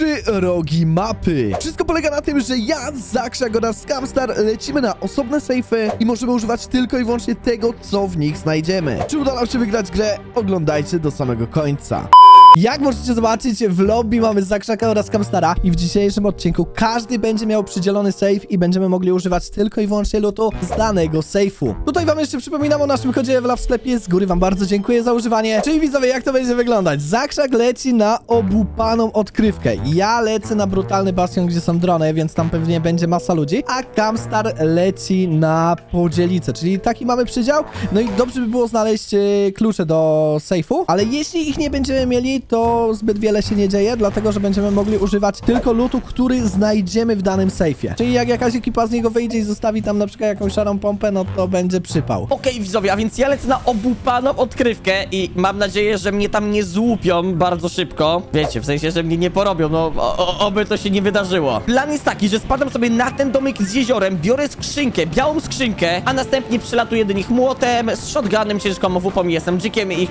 trzy rogi mapy. Wszystko polega na tym, że ja, Zakrzak oraz Scamstar lecimy na osobne sejfy i możemy używać tylko i wyłącznie tego, co w nich znajdziemy. Czy uda nam się wygrać grę? Oglądajcie do samego końca. Jak możecie zobaczyć, w lobby mamy Zakrzaka oraz Kamstara i w dzisiejszym odcinku każdy będzie miał przydzielony safe i będziemy mogli używać tylko i wyłącznie lutu z danego safe'u. Tutaj wam jeszcze przypominam o naszym kodzie w sklepie, z góry wam bardzo dziękuję za używanie. Czyli widzowie, jak to będzie wyglądać? Zakrzak leci na obupaną odkrywkę. Ja lecę na brutalny bastion, gdzie są drony, więc tam pewnie będzie masa ludzi, a Kamstar leci na podzielicę, czyli taki mamy przydział. No i dobrze by było znaleźć e, klucze do safe'u, ale jeśli ich nie będziemy mieli, to zbyt wiele się nie dzieje, dlatego że będziemy mogli używać tylko lutu, który znajdziemy w danym safe'ie. Czyli jak jakaś ekipa z niego wyjdzie i zostawi tam na przykład jakąś szarą pompę, no to będzie przypał. Okej, widzowie, a więc ja lecę na obupaną odkrywkę i mam nadzieję, że mnie tam nie złupią bardzo szybko. Wiecie, w sensie, że mnie nie porobią, no o, o, oby to się nie wydarzyło. Plan jest taki, że spadam sobie na ten domek z jeziorem, biorę skrzynkę, białą skrzynkę, a następnie przylatuję do nich młotem, z shotgunem, ciężką owupą i SMG-kiem i ich,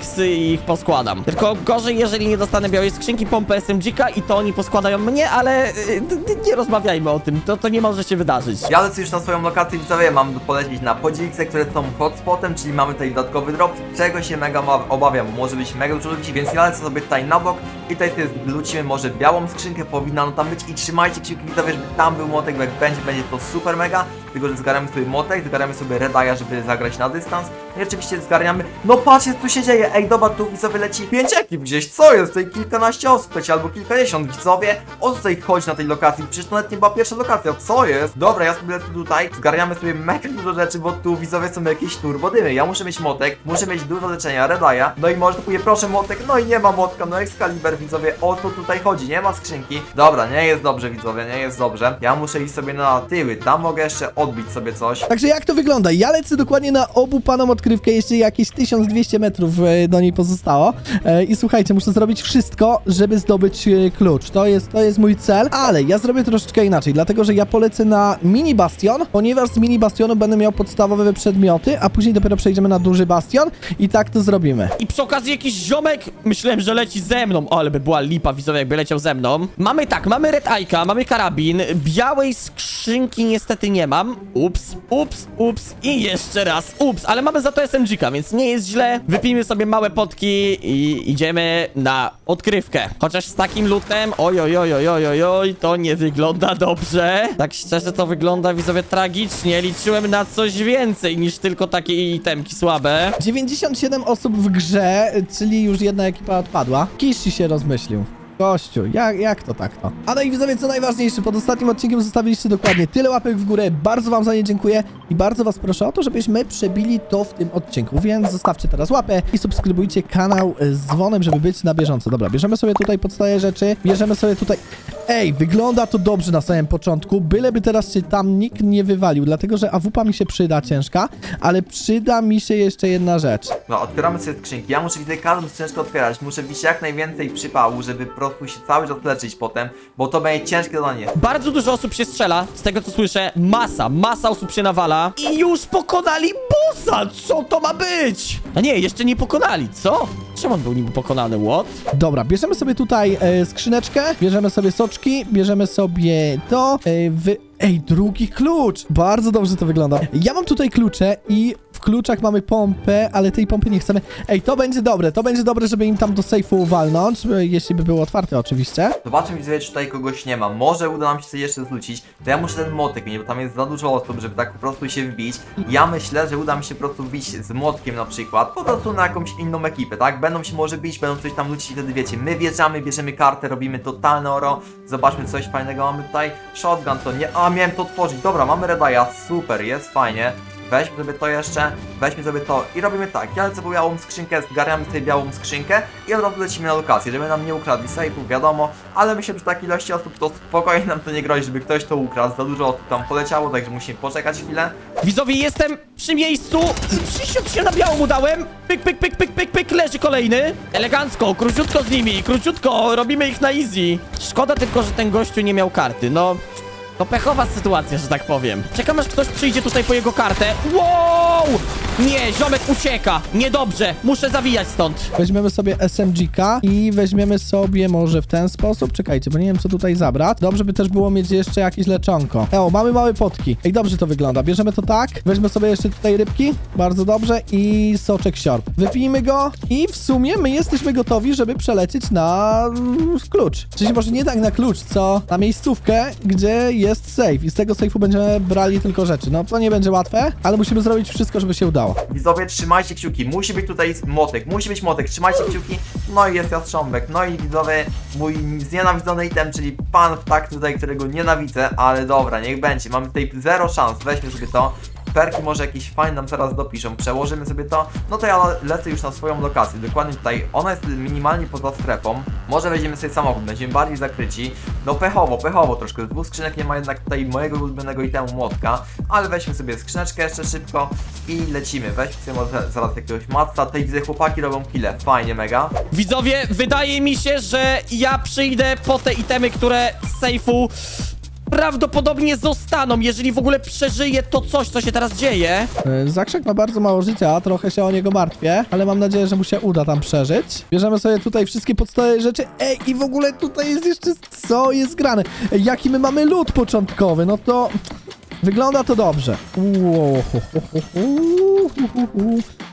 ich poskładam. Tylko gorzej, jeżeli nie dostanę białej skrzynki, pompę SMG-ka i to oni poskładają mnie, ale y, nie rozmawiajmy o tym, to, to nie może się wydarzyć. Ja lecę już na swoją lokację widzowie, mam polecieć na podzielice, które są hotspotem, czyli mamy tutaj dodatkowy drop, czego się mega obawiam, może być mega dużo ludzi, więc ja lecę sobie tutaj na bok i tutaj sobie wrócimy. Może białą skrzynkę, powinna tam być i trzymajcie kciuki widzowie, żeby tam był młotek, bo jak będzie, będzie to super mega, tylko że zgarniamy sobie młotek, zgarniamy sobie redaja, żeby zagrać na dystans, i oczywiście zgarniamy, no patrzcie co tu się dzieje, ej dobra, tu widzowie leci pięć ekip gdzieś, co jest, tutaj kilkanaście osób leci, albo kilkadziesiąt. Widzowie, o co tutaj chodzi na tej lokacji, przecież to nawet nie była pierwsza lokacja, co jest? Dobra, ja sobie lecę tutaj, zgarniamy sobie mega dużo rzeczy, bo tu widzowie są jakieś turbodymy, ja muszę mieć motek, muszę mieć dużo leczenia, redaja, no i może kupuję proszę motek, no i nie ma motka, no Excalibur widzowie, o co tutaj chodzi, nie ma skrzynki, dobra, nie jest dobrze widzowie, nie jest dobrze, ja muszę iść sobie na tyły, tam mogę jeszcze odbić sobie coś, Także jak to wygląda? Ja lecę dokładnie na obupaną odkrywkę, jeszcze jakieś 1200 metrów e, do niej pozostało. E, I słuchajcie, muszę zrobić wszystko, żeby zdobyć e, klucz. To jest, to jest mój cel, ale ja zrobię troszeczkę inaczej, dlatego że ja polecę na mini bastion, ponieważ z mini bastionu będę miał podstawowe przedmioty, a później dopiero przejdziemy na duży bastion i tak to zrobimy. I przy okazji jakiś ziomek, myślałem, że leci ze mną, ale by była lipa widzowie, jakby leciał ze mną. Mamy tak, mamy Red Aika, mamy karabin, białej skrzynki niestety nie mam. Ups, ups, ups i jeszcze raz ups, ale mamy za to SMG-ka, więc nie jest źle. Wypijmy sobie małe potki i idziemy na odkrywkę. Chociaż z takim lutem, oj, oj, oj, oj, oj, oj, to nie wygląda dobrze. Tak szczerze to wygląda widzowie tragicznie. Liczyłem na coś więcej niż tylko takie itemki słabe. 97 osób w grze, czyli już jedna ekipa odpadła. Kishi się rozmyślił. Gościu, jak, jak to tak to? A no i widzowie, co najważniejsze, pod ostatnim odcinkiem zostawiliście dokładnie tyle łapek w górę, bardzo wam za nie dziękuję i bardzo was proszę o to, żebyśmy przebili to w tym odcinku, więc zostawcie teraz łapę i subskrybujcie kanał e, z dzwonem, żeby być na bieżąco. Dobra, bierzemy sobie tutaj podstaje rzeczy, bierzemy sobie tutaj... Ej, wygląda to dobrze na samym początku, byleby teraz się tam nikt nie wywalił, dlatego że AWP mi się przyda ciężka, ale przyda mi się jeszcze jedna rzecz. No, otwieramy sobie skrzynki. Ja muszę tutaj każdą skrzynkę otwierać. Muszę mieć jak najwięcej przypału, żeby po prostu się cały czas leczyć potem, bo to będzie ciężkie zadanie. Bardzo dużo osób się strzela, z tego co słyszę. Masa, masa osób się nawala. I już pokonali bossa! Co to ma być? A nie, jeszcze nie pokonali, co? Czemu on był niby pokonany, what? Dobra, bierzemy sobie tutaj e, skrzyneczkę, bierzemy sobie soczki, bierzemy sobie to, e, wy... Ej, drugi klucz! Bardzo dobrze to wygląda. Ja mam tutaj klucze i w kluczach mamy pompę, ale tej pompy nie chcemy. Ej, to będzie dobre, to będzie dobre, żeby im tam do sejfu walnąć, e, jeśli by było otwarte oczywiście. Zobaczmy widzowie, czy tutaj kogoś nie ma. Może uda nam się coś jeszcze zwrócić. To ja muszę ten młotek mieć, bo tam jest za dużo osób, żeby tak po prostu się wbić. Ja myślę, że uda mi się po prostu wbić z młotkiem na przykład, po prostu na jakąś inną ekipę, tak? Będą się może bić, będą coś tam lucić i wtedy wiecie, my wjeżdżamy, bierzemy kartę, robimy totalne oro. Zobaczmy coś fajnego mamy tutaj. Shotgun to nie... A, miałem to otworzyć. Dobra, mamy Redaya, super, jest fajnie. Weźmy sobie to jeszcze, weźmy sobie to i robimy tak. Ja lecę po białą skrzynkę, zgarniamy sobie białą skrzynkę i od razu lecimy na lokację, żeby nam nie ukradli sejfu, wiadomo, ale myślę, że takiej ilości osób to spokojnie nam to nie grozi, żeby ktoś to ukradł. Za dużo osób tam poleciało, także musimy poczekać chwilę. Widzowie, jestem przy miejscu i 30 się na białą mu dałem. Pyk, pyk, pyk, pyk, pyk, pyk, leży kolejny. Elegancko, króciutko z nimi, króciutko, robimy ich na easy. Szkoda tylko, że ten gościu nie miał karty, no... To pechowa sytuacja, że tak powiem. Czekam aż ktoś przyjdzie tutaj po jego kartę. Wow! Nie, ziomek ucieka. Niedobrze. Muszę zawijać stąd. Weźmiemy sobie SMG-ka i weźmiemy sobie może w ten sposób. Czekajcie, bo nie wiem co tutaj zabrać. Dobrze by też było mieć jeszcze jakieś leczonko. O, mamy małe potki. Ej, dobrze to wygląda. Bierzemy to tak. Weźmy sobie jeszcze tutaj rybki. Bardzo dobrze. I soczek siorb. Wypijmy go i w sumie my jesteśmy gotowi, żeby przelecieć na klucz. Czyli może nie tak na klucz, co na miejscówkę, gdzie jest safe. I z tego safe'u będziemy brali tylko rzeczy. No to nie będzie łatwe, ale musimy zrobić wszystko, żeby się udało. Widzowie, trzymajcie kciuki, musi być tutaj motek, musi być motek, trzymajcie kciuki, no i jest jastrząbek, no i widzowie, mój znienawidzony item, czyli pan ptak tutaj, którego nienawidzę, ale dobra, niech będzie, mamy tutaj zero szans, weźmy sobie to, perki może jakieś fajne nam zaraz dopiszą, przełożymy sobie to, no to ja lecę już na swoją lokację, dokładnie tutaj, ona jest minimalnie poza strefą, może weźmiemy sobie samochód, będziemy bardziej zakryci, no pechowo, pechowo troszkę, dwóch skrzynek nie ma jednak tutaj mojego ulubionego itemu młotka, ale weźmy sobie skrzyneczkę jeszcze szybko i lecimy, weźmy sobie może zaraz jakiegoś matca, tutaj widzę chłopaki robią kile, fajnie mega. Widzowie, wydaje mi się, że ja przyjdę po te itemy, które z sejfu prawdopodobnie zostaną, jeżeli w ogóle przeżyje to coś, co się teraz dzieje. E, Zakrzak ma bardzo mało życia, trochę się o niego martwię, ale mam nadzieję, że mu się uda tam przeżyć. Bierzemy sobie tutaj wszystkie podstawowe rzeczy. Ej, i w ogóle tutaj jest jeszcze co jest grane. Ej, jaki my mamy lód początkowy, no to wygląda to dobrze.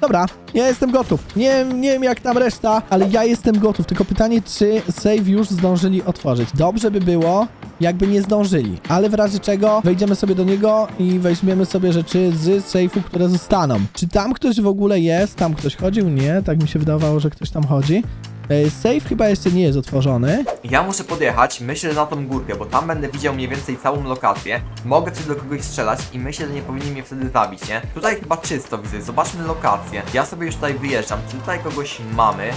Dobra, ja jestem gotów. Nie, nie wiem jak tam reszta, ale ja jestem gotów. Tylko pytanie, czy save już zdążyli otworzyć. Dobrze by było, jakby nie zdążyli. Ale w razie czego wejdziemy sobie do niego i weźmiemy sobie rzeczy z sejfu, które zostaną. Czy tam ktoś w ogóle jest? Tam ktoś chodził? Nie, tak mi się wydawało, że ktoś tam chodzi. E, Safe chyba jeszcze nie jest otworzony. Ja muszę podjechać, myślę, na tą górkę, bo tam będę widział mniej więcej całą lokację. Mogę coś do kogoś strzelać i myślę, że nie powinni mnie wtedy zabić, nie? Tutaj chyba czysto widzę, zobaczmy lokację. Ja sobie już tutaj wyjeżdżam, czy tutaj kogoś mamy?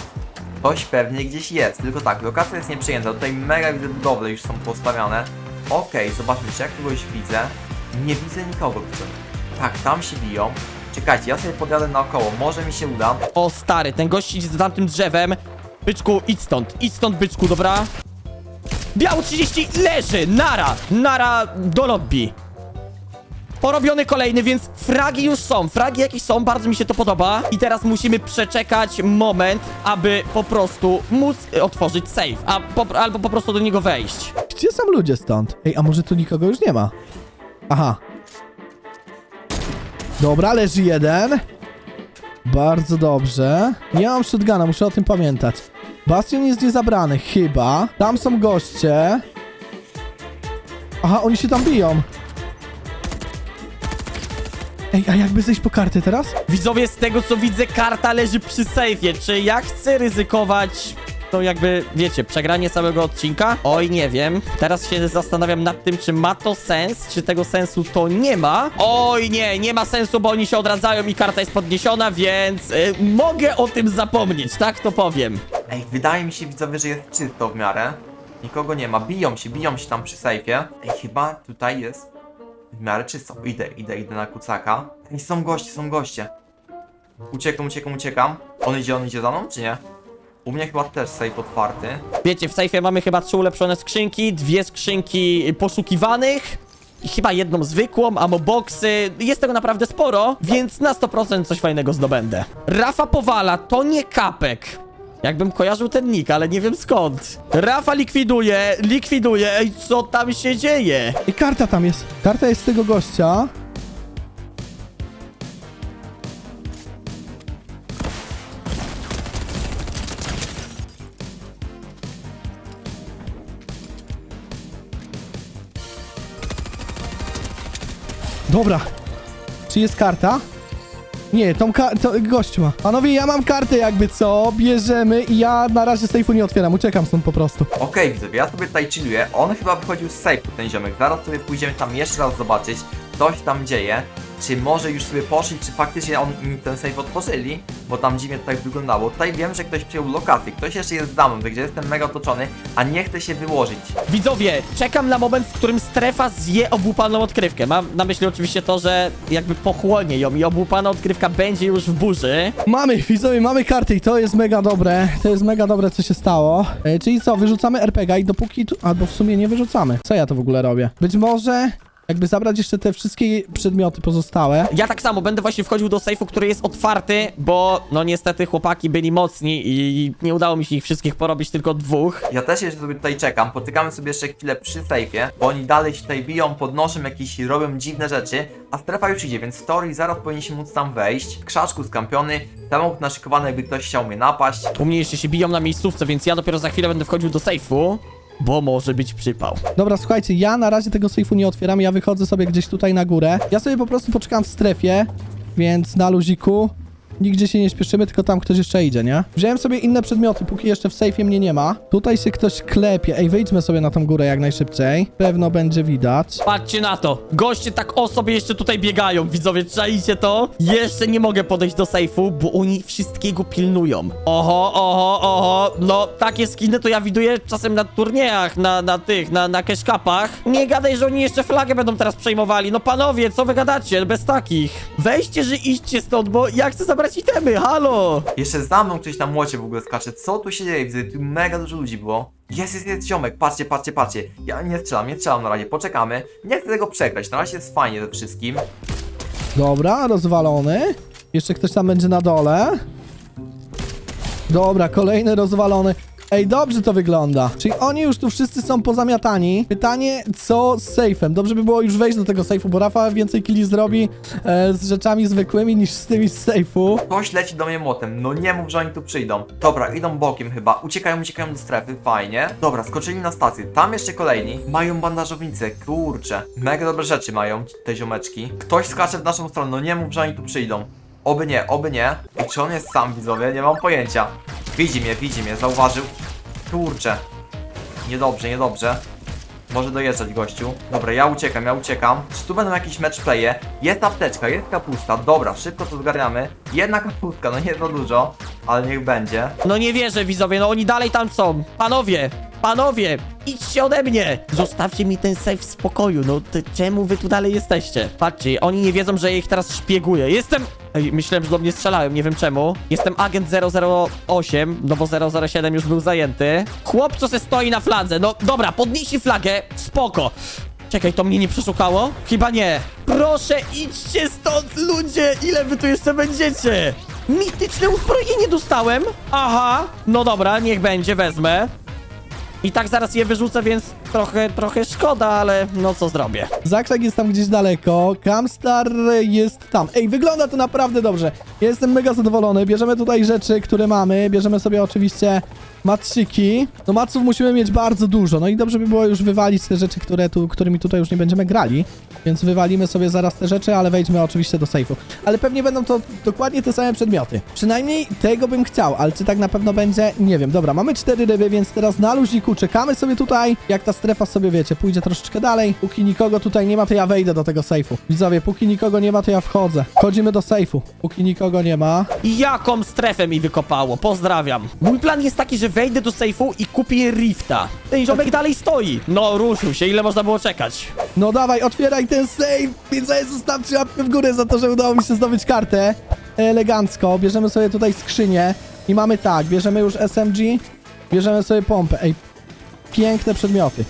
Ktoś pewnie gdzieś jest, tylko tak, lokacja jest nieprzejęta, tutaj mega widzę budowle już są postawione. Okej, zobaczmy, czy jak kogoś widzę. Nie widzę nikogo, widzę. Tak, tam się biją. Czekajcie, ja sobie podjadę naokoło, może mi się uda. O stary, ten gość idzie za tamtym drzewem. Byczku, idź stąd, idź stąd, byczku, dobra? Biało 30 leży, nara, nara do lobby. Porobiony kolejny, więc fragi już są, fragi jakieś są, bardzo mi się to podoba. I teraz musimy przeczekać moment, aby po prostu móc otworzyć safe, a po, albo po prostu do niego wejść. Gdzie są ludzie stąd? Ej, a może tu nikogo już nie ma? Aha. Dobra, leży jeden. Bardzo dobrze. Nie mam shotguna, muszę o tym pamiętać. Bastion jest niezabrany, chyba. Tam są goście. Aha, oni się tam biją. Ej, a jakby zejść po kartę teraz? Widzowie, z tego co widzę, karta leży przy sejfie. Czy ja chcę ryzykować to jakby, wiecie, przegranie całego odcinka? Oj, nie wiem. Teraz się zastanawiam nad tym, czy ma to sens, czy tego sensu to nie ma. Oj, nie, nie ma sensu, bo oni się odradzają i karta jest podniesiona, więc y, mogę o tym zapomnieć, tak to powiem. Ej, wydaje mi się widzowie, że jest czysto w miarę. Nikogo nie ma, biją się, biją się tam przy sejfie. Ej, chyba tutaj jest w miarę czysto. Idę, idę, idę na kucaka. Ej, są goście, są goście. Uciekam, uciekam, uciekam. On idzie, on idzie za mną, czy nie? U mnie chyba też safe otwarty. Wiecie, w sejfie mamy chyba trzy ulepszone skrzynki, dwie skrzynki poszukiwanych. I chyba jedną zwykłą, amoboxy. Jest tego naprawdę sporo, więc na 100% coś fajnego zdobędę. Rafa Powala to nie kapek. Jakbym kojarzył ten nick, ale nie wiem skąd. Rafa likwiduje, likwiduje. Ej, co tam się dzieje? I karta tam jest. Karta jest z tego gościa. Dobra. Czy jest karta? Nie, tą ka- to gość ma. Panowie, ja mam kartę jakby co, bierzemy i ja na razie sejfu nie otwieram, uciekam stąd po prostu. Okej, widzowie, ja sobie tutaj chilluję. On chyba wychodził z safe'u, ten ziomek. Zaraz sobie pójdziemy tam jeszcze raz zobaczyć, co się tam dzieje. Czy może już sobie poszli, czy faktycznie on, mi ten safe otworzyli, bo tam dziwnie to tak wyglądało. Tutaj wiem, że ktoś przyjął lokację, ktoś jeszcze jest za mną, gdzie jestem mega otoczony, a nie chce się wyłożyć. Widzowie, czekam na moment, w którym strefa zje obłupaną odkrywkę. Mam na myśli oczywiście to, że jakby pochłonie ją i obłupana odkrywka będzie już w burzy. Mamy, widzowie, mamy karty i to jest mega dobre. To jest mega dobre, co się stało. E, czyli co, wyrzucamy RPG i dopóki tu... Albo w sumie nie wyrzucamy. Co ja to w ogóle robię? Być może jakby zabrać jeszcze te wszystkie przedmioty pozostałe. Ja tak samo będę właśnie wchodził do sejfu, który jest otwarty, bo no niestety chłopaki byli mocni i nie udało mi się ich wszystkich porobić, tylko dwóch. Ja też jeszcze sobie tutaj czekam, potykamy sobie jeszcze chwilę przy sejfie, bo oni dalej się tutaj biją, podnoszą jakieś, robią dziwne rzeczy, a strefa już idzie, więc w teorii zaraz powinniśmy móc tam wejść. W krzaczku skampiony, samochód naszykowany, jakby ktoś chciał mnie napaść. U mnie jeszcze się biją na miejscówce, więc ja dopiero za chwilę będę wchodził do sejfu, bo może być przypał. Dobra, słuchajcie, ja na razie tego sejfu nie otwieram, ja wychodzę sobie gdzieś tutaj na górę. Ja sobie po prostu poczekam w strefie, więc na luziku. Nigdzie się nie śpieszymy, tylko tam ktoś jeszcze idzie, nie? Wziąłem sobie inne przedmioty, póki jeszcze w sejfie mnie nie ma. Tutaj się ktoś klepie. Ej, wyjdźmy sobie na tą górę jak najszybciej. Pewno będzie widać. Patrzcie na to. Goście tak o sobie jeszcze tutaj biegają. Widzowie, czaicie to? Jeszcze nie mogę podejść do sejfu, bo oni wszystkiego pilnują. Oho, oho, oho. No, takie skiny to ja widuję czasem na turniejach, na, na tych, na, na cashcapach. Nie gadaj, że oni jeszcze flagę będą teraz przejmowali. No panowie, co wy gadacie? Bez takich. Weźcie, że idźcie stąd, bo ja chcę zabrać itemy, halo. Jeszcze za mną ktoś na młocie w ogóle skacze, co tu się dzieje? Widzę, tu mega dużo ludzi było. Jest, jest, jest ziomek, patrzcie, patrzcie, patrzcie. Ja nie strzelam, nie strzelam na razie, poczekamy. Nie chcę tego przegrać, na razie jest fajnie ze wszystkim. Dobra, rozwalony. Jeszcze ktoś tam będzie na dole. Dobra, kolejny rozwalony. Ej, dobrze to wygląda. Czyli oni już tu wszyscy są pozamiatani. Pytanie, co z sejfem? Dobrze by było już wejść do tego sejfu, bo Rafa więcej killi zrobi e, z rzeczami zwykłymi niż z tymi z sejfu. Ktoś leci do mnie młotem, no nie mów, że oni tu przyjdą. Dobra, idą bokiem chyba, uciekają, uciekają do strefy, fajnie. Dobra, skoczyli na stację, tam jeszcze kolejni. Mają bandażownicę, kurczę. Mega dobre rzeczy mają te ziomeczki. Ktoś skacze w naszą stronę, no nie mów, że oni tu przyjdą. Oby nie, oby nie. I czy on jest sam, widzowie? Nie mam pojęcia. Widzi mnie, widzi mnie, zauważył. Kurczę. Niedobrze, niedobrze. Może dojeżdżać gościu. Dobra, ja uciekam, ja uciekam. Czy tu będą jakieś match playe? Jest apteczka, jest kapusta. Dobra, szybko to zgarniamy. Jedna kapustka, no nie za dużo, ale niech będzie. No nie wierzę, widzowie, no oni dalej tam są. Panowie, panowie, idźcie ode mnie. Zostawcie mi ten safe w spokoju, no ty, czemu wy tu dalej jesteście? Patrzcie, oni nie wiedzą, że ja ich teraz szpieguję. Jestem... Ej, myślałem, że do mnie strzelałem, nie wiem czemu. Jestem agent 008, no bo 007 już był zajęty. Chłop, co se stoi na fladze, no dobra, podnieśli flagę, spoko. Czekaj, to mnie nie przeszukało? Chyba nie. Proszę, idźcie stąd, ludzie! Ile wy tu jeszcze będziecie? Mityczne uzbrojenie dostałem? Aha, no dobra, niech będzie, wezmę. I tak zaraz je wyrzucę, więc trochę, trochę szkoda, ale no co zrobię. Zakrzak jest tam gdzieś daleko, Camstar jest tam. Ej, wygląda to naprawdę dobrze. Jestem mega zadowolony. Bierzemy tutaj rzeczy, które mamy. Bierzemy sobie oczywiście matrzyki. No maców musimy mieć bardzo dużo. No i dobrze by było już wywalić te rzeczy, które tu, którymi tutaj już nie będziemy grali. Więc wywalimy sobie zaraz te rzeczy, ale wejdźmy oczywiście do sejfu. Ale pewnie będą to dokładnie te same przedmioty. Przynajmniej tego bym chciał, ale czy tak na pewno będzie? Nie wiem. Dobra, mamy cztery ryby, więc teraz na luziku czekamy sobie tutaj. Jak ta strefa sobie, wiecie, pójdzie troszeczkę dalej. Póki nikogo tutaj nie ma, to ja wejdę do tego sejfu. Widzowie, póki nikogo nie ma, to ja wchodzę. Wchodzimy do sejfu. Póki nikogo nie ma. I jaką strefę mi wykopało, pozdrawiam. Mój plan jest taki, że wejdę do sejfu i kupię rifta. Ten ziomek dalej stoi. No, ruszył się, ile można było czekać? No dawaj, otwieraj ten sejf! Widzowie, zostawcie łapkę w górę za to, że udało mi się zdobyć kartę. Elegancko. Bierzemy sobie tutaj skrzynię. I mamy tak, bierzemy już SMG. Bierzemy sobie pompę. Ej, piękne przedmioty.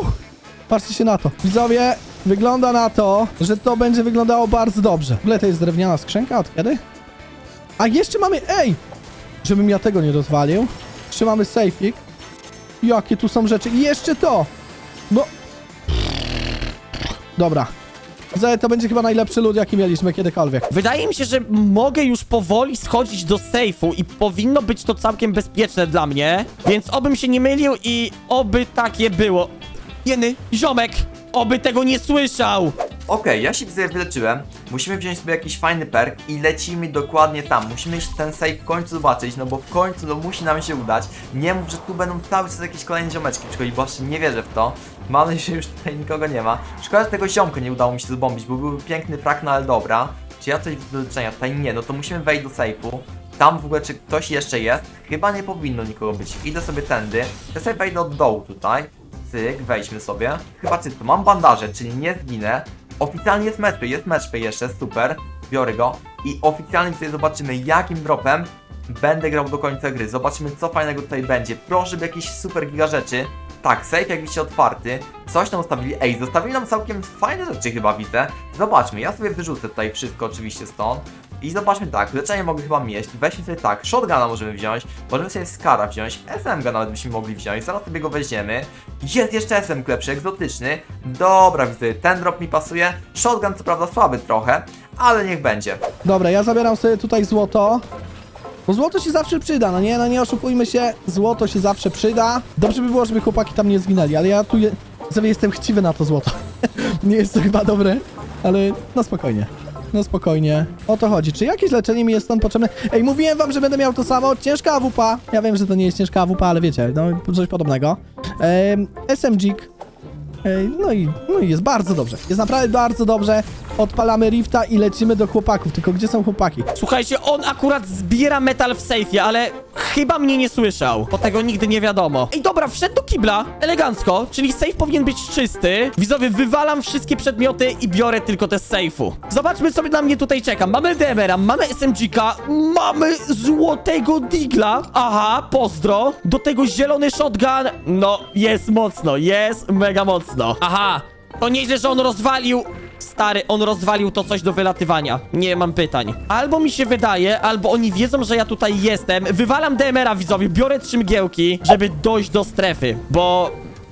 Uff, patrzcie się na to. Widzowie, wygląda na to, że to będzie wyglądało bardzo dobrze. W ogóle to jest drewniana skrzynka, od kiedy? A jeszcze mamy, ej! Żebym ja tego nie rozwalił. Jeszcze mamy sejfik. Jakie tu są rzeczy. I jeszcze to! No, Dobra. Widzowie, to będzie chyba najlepszy lód, jaki mieliśmy kiedykolwiek. Wydaje mi się, że mogę już powoli schodzić do sejfu i powinno być to całkiem bezpieczne dla mnie, więc obym się nie mylił i oby takie było. Jeny, ziomek, oby tego nie słyszał. Okej, ja się widzę wyleczyłem. musimy wziąć sobie jakiś fajny perk i lecimy dokładnie tam. Musimy ten safe w końcu zobaczyć, no bo w końcu no musi nam się udać. Nie mów, że tu będą cały czas jakieś kolejne ziomeczki przychodzić, bo aż nie wierzę w to. Mam nadzieję, że już tutaj nikogo nie ma. Szkoda, że tego ziomka nie udało mi się zbombić, bo byłby piękny frak, no ale dobra. Czy ja coś do leczenia? Tutaj nie, no to musimy wejść do safe'u. Tam w ogóle czy ktoś jeszcze jest? Chyba nie powinno nikogo być. Idę sobie tędy. Ja sobie wejdę od dołu tutaj. Cyk, wejdźmy sobie. Chyba czysto. Mam bandaże, czyli nie zginę. Oficjalnie jest matchpay, jest matchpay jeszcze, super. Biorę go. I oficjalnie tutaj zobaczymy jakim dropem będę grał do końca gry. Zobaczymy co fajnego tutaj będzie. Proszę, by jakieś super giga rzeczy. Tak, safe jak widzicie otwarty. Coś nam ustawili. Ej, zostawili nam całkiem fajne rzeczy chyba widzę. Zobaczmy, ja sobie wyrzucę tutaj wszystko oczywiście stąd. I zobaczmy tak, leczenie mogę chyba mieć. Weźmy sobie tak, shotguna możemy wziąć. Możemy sobie skara wziąć. SMG nawet byśmy mogli wziąć. Zaraz sobie go weźmiemy. Jest jeszcze SMG lepszy, egzotyczny. Dobra, widzę, ten drop mi pasuje. Shotgun co prawda słaby trochę, ale niech będzie. Dobra, ja zabieram sobie tutaj złoto. Bo złoto się zawsze przyda, no nie, no nie oszukujmy się, złoto się zawsze przyda. Dobrze by było, żeby chłopaki tam nie zginęli, ale ja tu je, sobie jestem chciwy na to złoto. nie jest to chyba dobre, ale no spokojnie. No spokojnie. O to chodzi. Czy jakieś leczenie mi jest stąd potrzebne? Ej, mówiłem wam, że będę miał to samo. Ciężka AWP. Ja wiem, że to nie jest ciężka AWP, ale wiecie, no coś podobnego. Ehm, SMG. Ej, no i, no i jest bardzo dobrze. Jest naprawdę bardzo dobrze. Odpalamy rifta i lecimy do chłopaków. Tylko gdzie są chłopaki? Słuchajcie, on akurat zbiera metal w sejfie, ale chyba mnie nie słyszał, bo tego nigdy nie wiadomo. Ej, dobra, wszedł do kibla, elegancko, czyli safe powinien być czysty. Widzowie, wywalam wszystkie przedmioty i biorę tylko te z sejfu. Zobaczmy, co na mnie tutaj czeka. Mamy DMR-a, mamy SMG-ka, mamy złotego digla. Aha, pozdro. Do tego zielony shotgun. No, jest mocno, jest mega mocno. Aha, to nieźle, że on rozwalił Stary, on rozwalił to coś do wylatywania. Nie mam pytań. Albo mi się wydaje, albo oni wiedzą, że ja tutaj jestem. Wywalam DMR-a widzowie, biorę trzy mgiełki, żeby dojść do strefy, bo...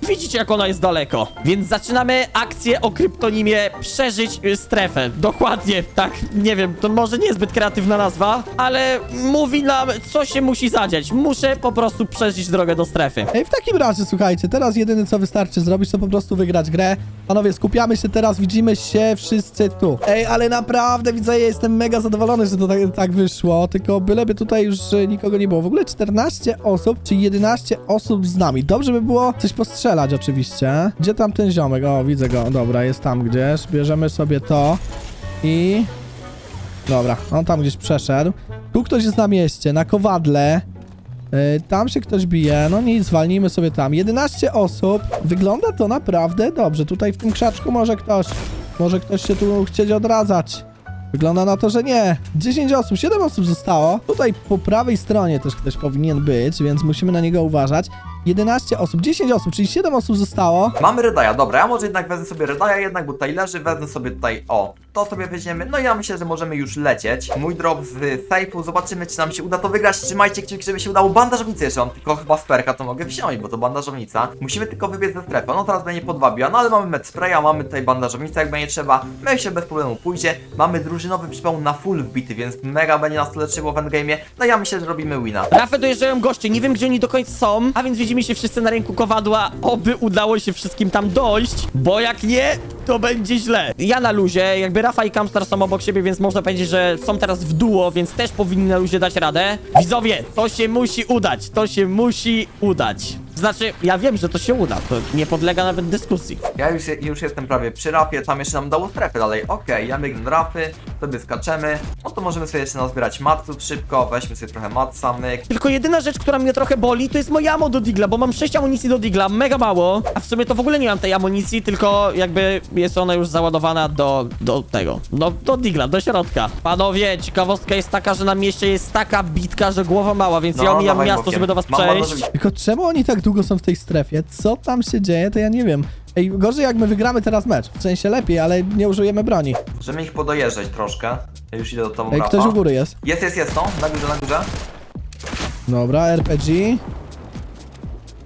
Widzicie, jak ona jest daleko. Więc zaczynamy akcję o kryptonimie Przeżyć strefę. Dokładnie, tak, nie wiem, to może nie jest zbyt kreatywna nazwa, ale mówi nam, co się musi zadziać. Muszę po prostu przeżyć drogę do strefy. Ej, w takim razie, słuchajcie, teraz jedyne co wystarczy zrobić, to po prostu wygrać grę. Panowie, skupiamy się teraz, widzimy się wszyscy tu. Ej, ale naprawdę, widzę, ja jestem mega zadowolony, że to tak, tak wyszło, tylko byleby tutaj już e, nikogo nie było. W ogóle 14 osób, czy 11 osób z nami. Dobrze by było coś postrzelać oczywiście. Gdzie tam ten ziomek? O, widzę go, dobra, jest tam gdzieś. Bierzemy sobie to i... Dobra, on tam gdzieś przeszedł. Tu ktoś jest na mieście, na kowadle. Yy, tam się ktoś bije, no nic, zwalnijmy sobie tam. 11 osób, wygląda to naprawdę dobrze. Tutaj w tym krzaczku może ktoś, może ktoś się tu chcieć odradzać. Wygląda na to, że nie. 10 osób, 7 osób zostało. Tutaj po prawej stronie też ktoś powinien być, więc musimy na niego uważać. 11 osób, 10 osób, czyli 7 osób zostało. Mamy Redaja, dobra, ja może jednak wezmę sobie Redaja jednak, bo tutaj leży, wezmę sobie tutaj, o, to sobie weźmiemy, no ja myślę, że możemy już lecieć. Mój drop z sejfu, zobaczymy czy nam się uda to wygrać, trzymajcie kciuki, żeby się udało. Bandażownicę jeszcze mam, tylko chyba z perka to mogę wziąć, bo to bandażownica. Musimy tylko wybiec ze strefy, no teraz będzie podwabiła, no ale mamy med spraya, mamy tutaj bandażownicę, jak będzie trzeba, myślę bez problemu pójdzie. Mamy drużynowy przypał na full wbity, więc mega będzie nas to leczyło w endgame'ie, no ja myślę, że robimy wina. Rafę dojeżdżają goście, nie wiem gdzie oni do końca są, a więc widzimy się wszyscy na rynku kowadła, oby udało się wszystkim tam dojść, bo jak nie, to będzie źle. Ja na luzie, jakby Rafa i Kamstar są obok siebie, więc można powiedzieć, że są teraz w duo, więc też powinni na luzie dać radę. Widzowie, to się musi udać, to się musi udać. Znaczy, ja wiem, że to się uda, to nie podlega nawet dyskusji. Ja już, już jestem prawie przy rapie, tam jeszcze nam dało strefę dalej. Okej, ja biegnę do rapy, sobie skaczemy. No to możemy sobie jeszcze nazbierać matców szybko, weźmy sobie trochę mat samych. Tylko jedyna rzecz, która mnie trochę boli, to jest moja ammo do digla, bo mam 6 amunicji do digla, mega mało, a w sumie to w ogóle nie mam tej amunicji, tylko jakby jest ona już załadowana do, do tego, no do digla, do środka. Panowie, ciekawostka jest taka, że na mieście jest taka bitka, że głowa mała, więc ja omijam No, dawaj miasto, bokiem. żeby do was Mam przejść. Tylko czemu oni tak długo są w tej strefie? Co tam się dzieje, to ja nie wiem. Ej, gorzej jak my wygramy teraz mecz. W sensie lepiej, ale nie użyjemy broni. Możemy ich podojeżdżać troszkę. Ja już idę do Ej, Rafa. ktoś u góry jest. Jest, jest, jest, no, na górze, na górze. Dobra, RPG.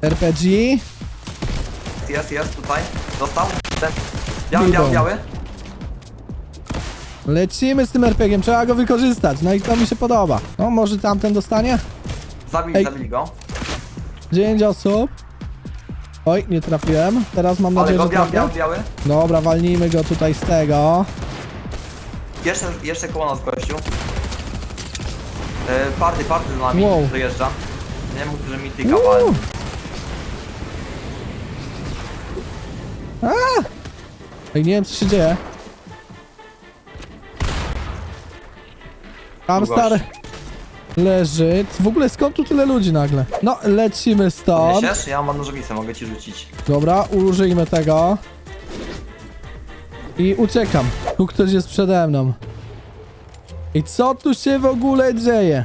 RPG. Jest, jest, tutaj. Dostał. Ten. Biały, biały, biały. Lecimy z tym RPG-iem, trzeba go wykorzystać. No i to mi się podoba. No, może tamten dostanie? Zabili, Ej. zabili go. 9 osób. Oj, nie trafiłem. Teraz mam Ale nadzieję, go, że biały, trafię. biały, biały. Dobra, walnijmy go tutaj z tego. Jeszcze, jeszcze koło nas gościu. E, party, party z nami Wow. dojeżdża. Nie mógł, że mi tykał, ale... Uuu. A! Ej, nie wiem co się dzieje. Tam stary. Leży. W ogóle skąd tu tyle ludzi nagle? No, lecimy stąd. Niesiesz? Ja mam nożowicę, mogę ci rzucić. Dobra, użyjmy tego. I uciekam. Tu ktoś jest przede mną. I co tu się w ogóle dzieje?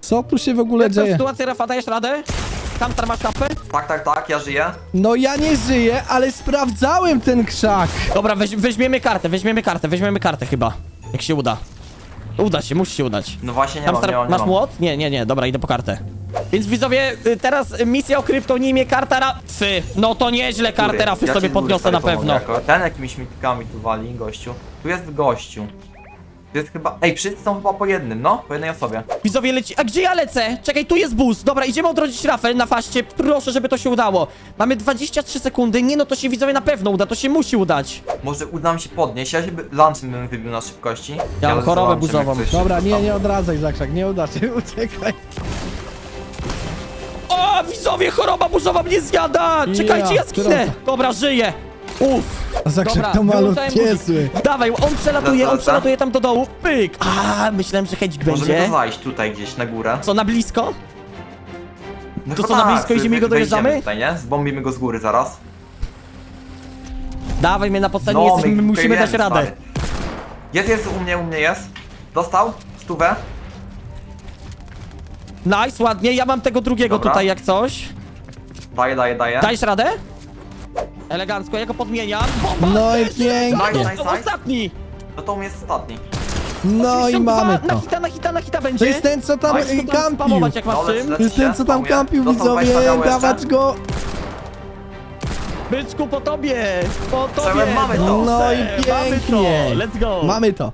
Co tu się w ogóle Jak ta dzieje? sytuacja, Rafa, dajesz radę? Kamstar masz kapę? Tak, tak, tak, ja żyję. No ja nie żyję, ale sprawdzałem ten krzak. Dobra, weź, weźmiemy kartę, weźmiemy kartę, weźmiemy kartę chyba. Jak się uda. Uda się, musi się udać. No właśnie nie mam, Kamstar, nie mam, nie masz mam. młot? Nie, nie, nie, dobra, idę po kartę. Więc widzowie, y, teraz misja o kryptonimie karta Rafy. No to nieźle kartę. Rafy Ja sobie z góry podniosę na pomogę pewno. Jako. Ten jakimiś mitkami tu wali, gościu. Tu jest gościu. Jest chyba... Ej, wszyscy są chyba po jednym, no? Po jednej osobie. Widzowie leci... A gdzie ja lecę? Czekaj, tu jest bus. Dobra, idziemy odrodzić Rafę na faście. Proszę, żeby to się udało. Mamy 23 sekundy. Nie no, to się widzowie na pewno uda, to się musi udać. Może uda nam się podnieść, ja się by... lunchem bym wybił na szybkości. Ja mam chorobę buzową. Dobra, nie, nie odradzaj Zakrzak, nie uda się, uciekaj. O, widzowie, choroba burzowa mnie zjada! Czekajcie, ja zginę! Dobra, żyję. Uff. Zakrzak Dobra, to wyłączałem malutkie guzik. zły. Dawaj, on przelatuje, on przelatuje tam do dołu. Pyk! A, myślałem, że hedzik Możemy będzie. to zajść tutaj gdzieś na górę. Co, na blisko? No To chyba co, na tak, blisko idziemy i go wejdziemy dojeżdżamy? Tutaj, nie? Zbombimy go z góry zaraz. Dawaj mnie na podstanie, No, jesteśmy, my my musimy dać radę. stary. Jest, jest, u mnie, u mnie jest. Dostał? Stówę? Nice, ładnie, ja mam tego drugiego Dobra. tutaj jak coś. Daję, daję, daję. Dajesz radę? Elegancko, ja go podmieniam. Bomba! No i pięknie. Nice, jest, nice, nice. Ostatni! No to jest ostatni. No i 82, mamy Na to. hita, na hita, na hita To będzie. jest ten, co tam y, tam kampił. spamować jak masz czym. To jest ten, co tam Spamuję. kampił, Dostał widzowie, 20 białe jeszcze. dawać go. Byczku, po tobie! Po tobie! Mamy to. No i Mamy pięknie. to, let's go! Mamy to.